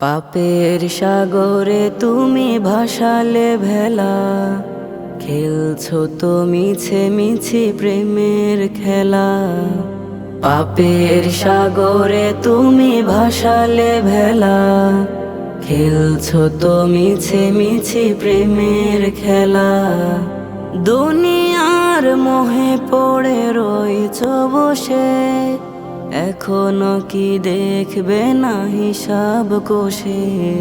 পাপের সাগরে তুমি ভাসালে ভেলা। খেলছো তো মিছে মিছি প্রেমের খেলা। পাপের সাগরে তুমি ভাসালে ভেলা। খেলছো তো মিছে মিছি প্রেমের খেলা। দুনিয়ার মোহে পড়ে রইছ বসে। এখনও কি দেখবে না হিসাব কোষে?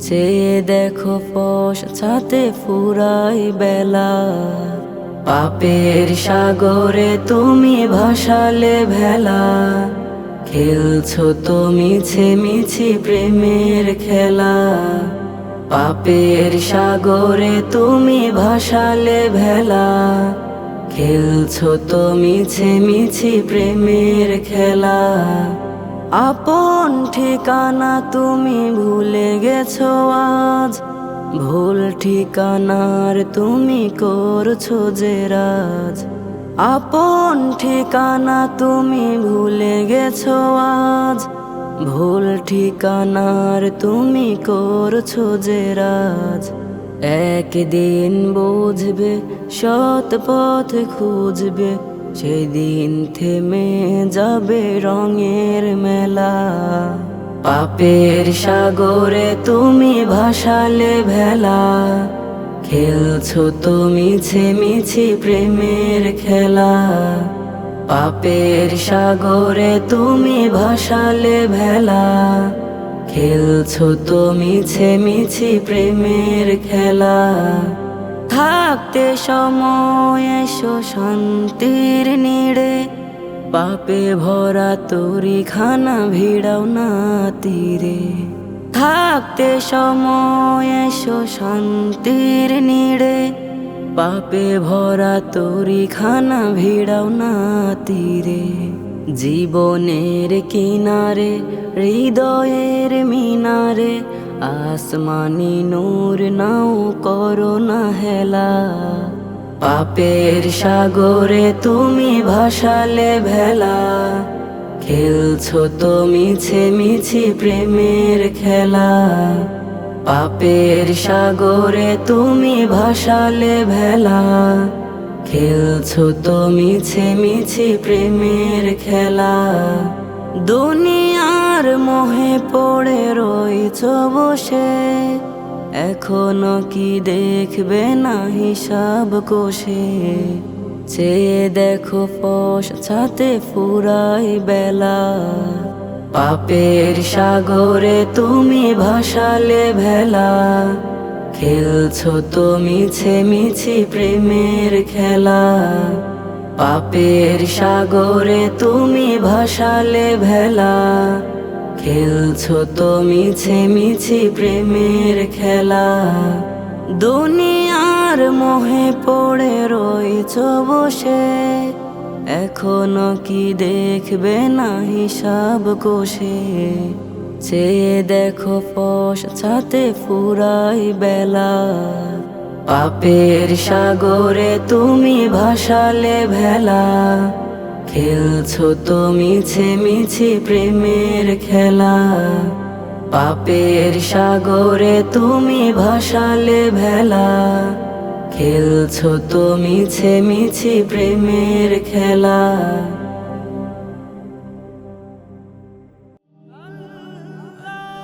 চেয়ে দেখো ছাতে ফুরাই বেলা। পাপের সাগরে তুমি ভাসালে ভেলা। খেলছো তো মিছে মিছি প্রেমের খেলা। পাপের সাগরে তুমি ভাসালে ভেলা। খেলছো তো মিছে মিছি প্রেমের খেলা। আপন ঠিকানা তুমি ভুলে গেছো আজ। ভুল ঠিকানার তুমি করছ যে রাজ। আপন ঠিকানা তুমি ভুলে গেছো আজ। ভুল ঠিকানার তুমি করছ যে রাজ। একদিন বুঝবে, সৎ পথ খুঁজবে, সেদিন থেমে যাবে রঙের মেলা। পাপের সাগরে তুমি ভাসালে ভেলা, খেলছো তুমি মিছে মিছি প্রেমের খেলা। পাপের সাগরে তুমি ভাসালে ভেলা খেলছো তো মিছে মিছি প্রেমের খেলা। থাকতে সময় এসো শান্তির নিড়ে। পাপে ভরা তরি খানা ভিড়াও না তীরে। থাকতে সময় এসো শান্তির নিড়ে। পাপে ভরা তরি খানা ভিড়াও না তীরে। জীবনের কিনারে, হৃদয়ের মিনারে, আসমানি নূর নাও করো না হেলা। পাপের সাগরে তুমি ভাসালে ভেলা। খেলছো তো মিছে মিছি প্রেমের খেলা। পাপের সাগরে তুমি ভাসালে ভেলা। খেলছো তো মিছে মিছি প্রেমের খেলা। দুনিয়ার মোহে পড়ে রইছ বসে। এখনও কি দেখবে না হিসাব কোষে। চেয়ে দেখো ফস ছাতে ফুরাই বেলা। পাপের সাগরে তুমি ভাসালে ভেলা। খেলছো তো মিছে মিছি প্রেমের খেলা। পাপের সাগরে তুমি ভাসালে ভেলা। খেলছো তো মিছে মিছি প্রেমের খেলা। দুনিয়ার মোহে পড়ে রইছ বসে। এখনও কি দেখবে না হিসাব কোষে। চেয়ে দেখো ছাতে ফুরাই বেলা। পাপের সাগরে তুমি ভাসালে ভেলা। খেলছো তো মিছে মিছি প্রেমের খেলা। পাপের সাগরে তুমি ভাসালে ভেলা। খেলছো তো মিছে মিছি প্রেমের খেলা।